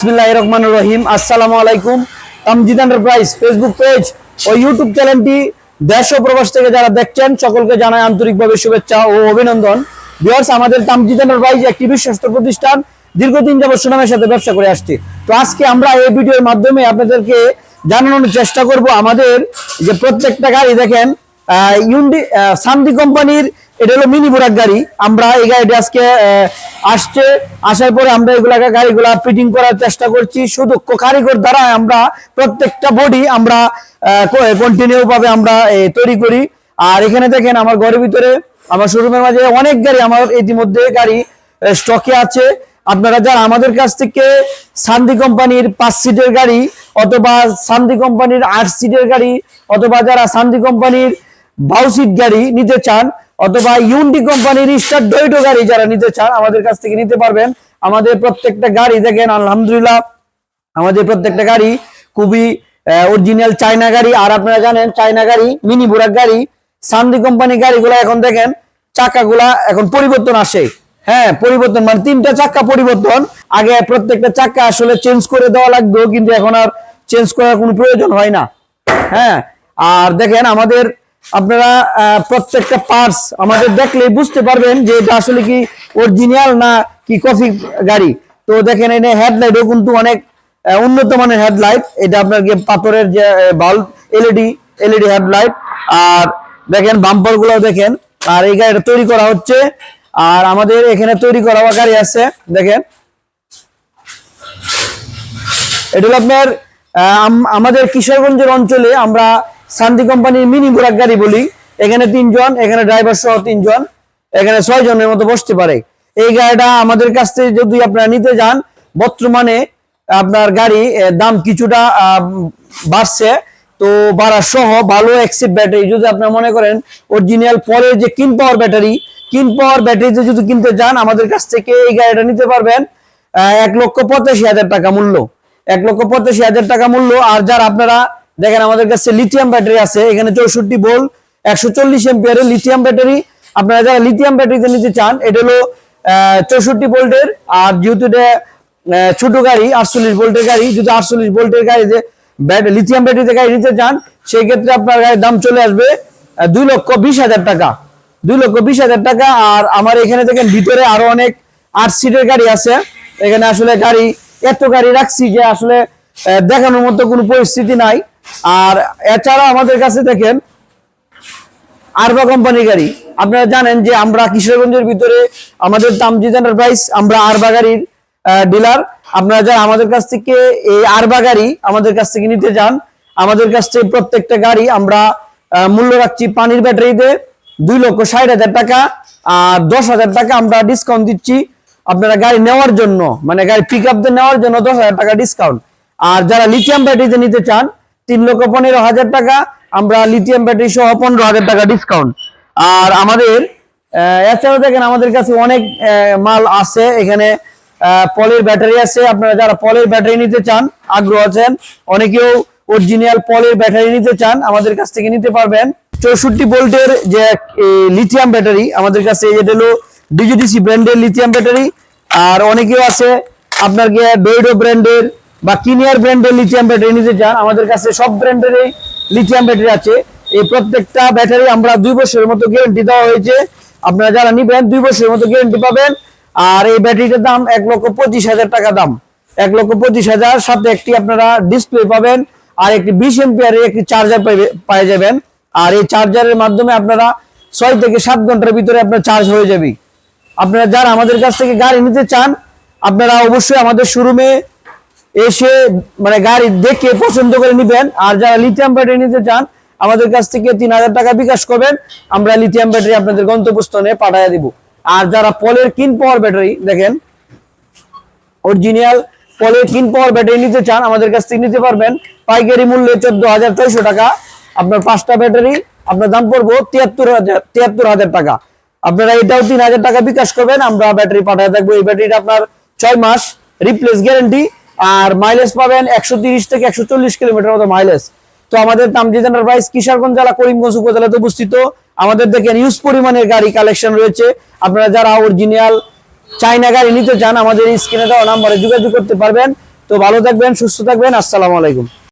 বিসমিল্লাহির রহমানির রহিম আসসালামু আলাইকুম। তামজিদ এন্টারপ্রাইজ ফেসবুক পেজ ও ইউটিউব চ্যানেলটি দেশ ও প্রবাস থেকে যারা দেখছেন, সকলকে জানাই আন্তরিকভাবে শুভেচ্ছা ও অভিনন্দন। ভিউয়ার্স আমাদের তামজিদ এন্টারপ্রাইজ একটি বিশ্বস্ত প্রতিষ্ঠান। দীর্ঘদিন যাবত সুনামের সাথে ব্যবসা করে আসছে। তো আজকে আমরা এই ভিডিওর মাধ্যমে আপনাদেরকে জানানোর চেষ্টা করব আমাদের যে প্রত্যেকটা গাড়ি দেখেন ইউন্ডি সান্দি কোম্পানির এটা হলো মিনি বোরাক গাড়ি। আমরা এই গাড়িটি আজকে আসছে, আসার পরে আমরা এগুলাকে গাড়িগুলা ফিটিং করার চেষ্টা করছি। শুধু কারিগর দ্বারা আমরা প্রত্যেকটা বডি আমরা কন্টিনিউ ভাবে আমরা তৈরি করি। আর এখানে দেখেন আমার ঘরের ভিতরে, আমার শোরুমের মাঝে অনেক গাড়ি আমার ইতিমধ্যে গাড়ি স্টকে আছে। আপনারা যারা আমাদের কাছ থেকে সান্দি কোম্পানির পাঁচ সিটের গাড়ি অথবা সান্দি কোম্পানির আট সিটের গাড়ি অথবা যারা সান্দি কোম্পানির বাউ সিট গাড়ি নিতে চান অথবা ইউন্ডি কোম্পানির স্টার ডয়টো গাড়ি যারা নিতে চান, আমাদের কাছ থেকে নিতে পারবেন। আমাদের প্রত্যেকটা গাড়ি দেখেন, আলহামদুলিল্লাহ, আমাদের প্রত্যেকটা গাড়ি খুবই অরিজিনাল চায়না গাড়ি। আর আপনারা জানেন চায়না গাড়ি মিনি বুরাক গাড়ি সান্দি কোম্পানি গাড়িগুলো এখন দেখেন, চাকাগুলা এখন পরিবর্তন আসে। হ্যাঁ পরিবর্তন মানে তিনটা চাকা পরিবর্তন। আগে প্রত্যেকটা চাকা আসলে চেঞ্জ করে দেওয়া লাগতো, কিন্তু এখন আর চেঞ্জ করার কোনো প্রয়োজন হয় না। হ্যাঁ আর দেখেন আমাদের আপনারা প্রত্যেকটা পার্টস আমাদের দেখলেই বুঝতে পারবেন যে এটা আসলে কি অরিজিনাল না কি কফি গাড়ি। তো দেখেন এটা হেডলাইটও কিন্তু অনেক উন্নত মানের হেডলাইট এটা আপনার পাথরের যে বাল্ব এলইডি এলইডি হেডলাইট আর দেখেন বাম্পারগুলো দেখেন। আর এই গাড়িটা তৈরি করা হচ্ছে। আর আমাদের এখানে তৈরি করা গাড়ি আছে, দেখেন। এটা হলো আপনার আমাদের কিশোরগঞ্জের অঞ্চলে আমরা শান্তি কোম্পানির মিনি বোরাক গাড়ি বলি। এখানে তিনজন, এখানে ড্রাইভার সহ তিনজন, এখানে ছয় জনের মতো বসতে পারে। এই গাড়িটা আমাদের কাছ থেকে যদি আপনারা নিতে যান, বর্তমানে আপনার গাড়ি দাম কিছুটা বাড়ছে। তো বাড়া সহ ভালো এক্সিপ ব্যাটারি যদি আপনারা মনে করেন অরিজিনাল পরের যে কিন পাওয়ার ব্যাটারি কিন পাওয়ার ব্যাটারিতে যদি কিনতে যান, আমাদের কাছ থেকে এই গাড়িটা নিতে পারবেন এক লক্ষ পঁচাশি হাজার টাকা মূল্য। এক লক্ষ পঁচাশি হাজার টাকা মূল্য। আর যার আপনারা দেখেন আমাদের কাছে লিথিয়াম ব্যাটারি আছে, এখানে চৌষট্টি ভোল্ট একশো চল্লিশ এম্পিয়ারের লিথিয়াম ব্যাটারি আপনারা যারা লিথিয়াম ব্যাটারিতে নিতে চান, এটা হলো চৌষট্টি ভোল্টের আর যেহেতু এটা ছোট গাড়ি, আটচল্লিশ ভোল্টের গাড়ি, যদি আটচল্লিশ ভোল্টের গাড়িতে লিথিয়াম ব্যাটারিতে গাড়ি নিতে চান সেই ক্ষেত্রে আপনার গাড়ির দাম চলে আসবে দুই লক্ষ বিশ হাজার টাকা। দুই লক্ষ বিশ হাজার টাকা, আর আমার এখানে দেখেন ভিতরে আরও অনেক আট সিটের গাড়ি আছে। এখানে আসলে গাড়ি, এত গাড়ি রাখছি যে আসলে দেখানোর মতো কোনো পরিস্থিতি নাই। আর এছাড়া আমাদের কাছে দেখেন আরবা কোম্পানির গাড়ি। আপনারা জানেন যে আমরা কিশোরগঞ্জের ভিতরে আমাদের তামজিদ এন্টারপ্রাইজ আমরা আরবা গাড়ির ডিলার আপনারা যারা আমাদের কাছ থেকে এই আরবা গাড়ি আমাদের কাছ থেকে নিতে চান আমাদের কাছ থেকে প্রত্যেকটা গাড়ি আমরা মূল্য রাখছি পানির ব্যাটারিতে দুই লক্ষ ষাট হাজার টাকা আর দশ হাজার টাকা আমরা ডিসকাউন্ট দিচ্ছি আপনারা গাড়ি নেওয়ার জন্য। মানে গাড়ি পিক আপ নেওয়ার জন্য দশ হাজার টাকা ডিসকাউন্ট আর যারা লিথিয়াম ব্যাটারিতে নিতে চান তিন লক্ষ পনেরো হাজার টাকা। আমরা লিথিয়াম ব্যাটারি সহ পনেরো হাজার টাকা ডিসকাউন্ট আর আমাদের এছাড়াও দেখেন আমাদের কাছে অনেক মাল আছে। এখানে পলের ব্যাটারি আছে। আপনারা যারা পলের ব্যাটারি নিতে চান, আগ্রহ আছেন, অনেকেও অরিজিনাল পলের ব্যাটারি নিতে চান, আমাদের কাছ থেকে নিতে পারবেন। চৌষট্টি ভোল্টের যে লিথিয়াম ব্যাটারি আমাদের কাছে এটা হলো ডিজিডিসি ব্র্যান্ডের লিথিয়াম ব্যাটারি আর অনেকেও আছে, আপনার ডোইডো ব্র্যান্ডের বা কিনিয়ার ব্র্যান্ডের লিথিয়াম ব্যাটারি নিতে চান, আমাদের কাছে সব ব্র্যান্ডেরই লিথিয়াম ব্যাটারি আছে। এই প্রত্যেকটা ব্যাটারি আমরা দুই বছরের মতো গ্যারেন্টি দেওয়া হয়েছে। আপনারা যারা নিবেন, দুই বছরের মতো গ্যারেন্টি পাবেন। আর এই ব্যাটারিটার দাম এক লক্ষ পঁচিশ হাজার টাকা দাম। এক লক্ষ পঁচিশ হাজার, সাথে একটি আপনারা ডিসপ্লে পাবেন, আর একটি বিশ এম্পিয়ারের একটি চার্জার পেয়ে যাবেন। আর এই চার্জারের মাধ্যমে আপনারা ছয় থেকে সাত ঘণ্টার ভিতরে আপনার চার্জ হয়ে যাবে। আপনারা যারা আমাদের কাছ থেকে গাড়ি নিতে চান, আপনারা অবশ্যই আমাদের শোরুমে এসে মানে গাড়ি দেখে পছন্দ করে নিবেন। আর যারা লিথিয়াম ব্যাটারি নিতে চান, আমাদের কাছ থেকে তিন হাজার টাকা বিকাশ করবেন। আমরা লিথিয়াম ব্যাটারি আপনাদের গন্তব্যস্থলে পাঠিয়ে দিব। আর যারা পলের কিন পাওয়ার ব্যাটারি দেখেন অরিজিনাল পলের কিন পাওয়ার ব্যাটারি নিতে চান, আমাদের কাছ থেকে নিতে পারবেন। পাইকারি মূল্যে চোদ্দ হাজার ছয়শো টাকা। আপনার পাঁচটা ব্যাটারি আপনার দাম পড়ব তিয়াত্তর হাজার তিয়াত্তর হাজার টাকা। আপনারা এটাও তিন হাজার টাকা বিকাশ করবেন। আমরা ব্যাটারি পাঠাতে থাকব। এই ব্যাটারিটা আপনার ছয় মাস রিপ্লেস গ্যারেন্টি আর মাইলেজ পাবেন একশো থেকে একশো চল্লিশ কিলোমিটার মতো মাইলেজ তো আমাদের তামজিদ এন্টারপ্রাইজ কিশোরগঞ্জ জেলা, করিমগঞ্জ উপজেলাতে অবস্থিত আমাদের দেখেন ইউজ পরিমাণের গাড়ি কালেকশন রয়েছে। আপনারা যারা অরিজিনাল চাইনা গাড়ি নিতে চান, আমাদের স্ক্রিনে দেওয়া নাম্বারে যোগাযোগ করতে পারবেন। তো ভালো থাকবেন, সুস্থ থাকবেন, আসসালামু আলাইকুম।